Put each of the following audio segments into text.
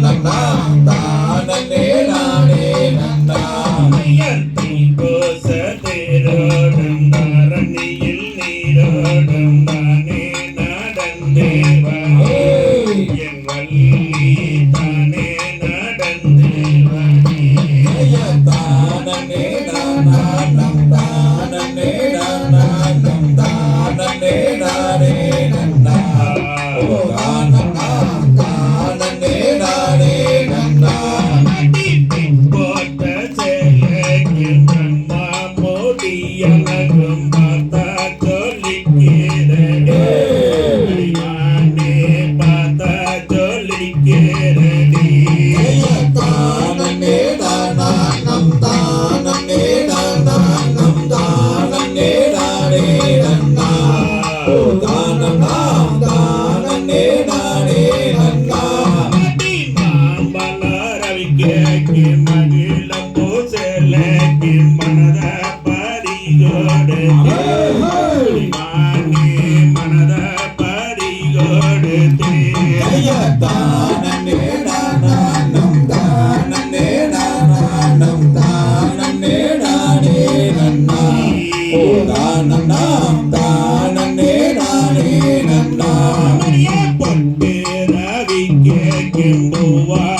Nananda, Nananda, get you more.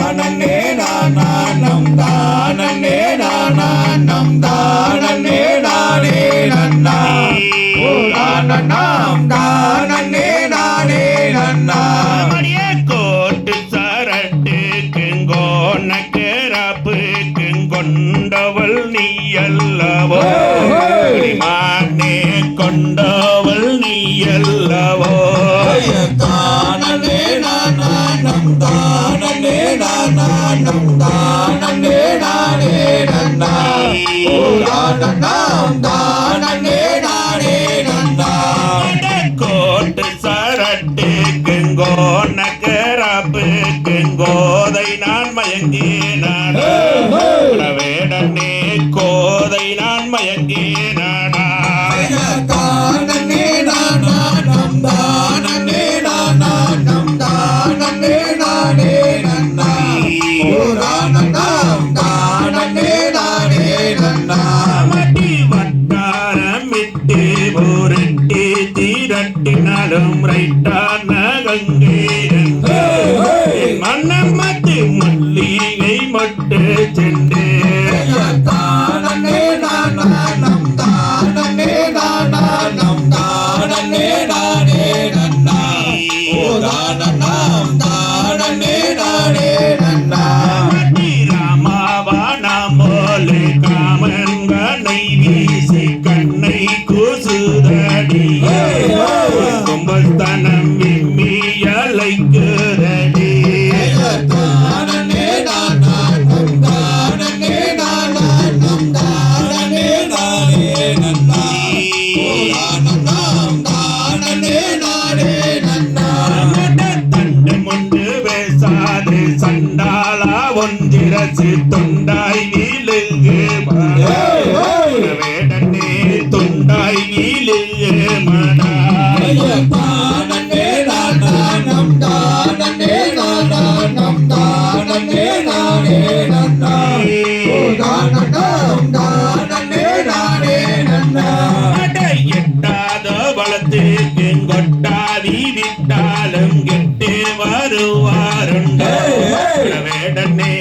நாம் தான் மன்னமத்து மல்லிகை மட்டு சென்று துண்டாய் நீலுங்கு வேடனே துண்டாய் நீலுங்கு மனா எட்டாத வளத்து கொட்டாதி விட்டாலும் வேடனே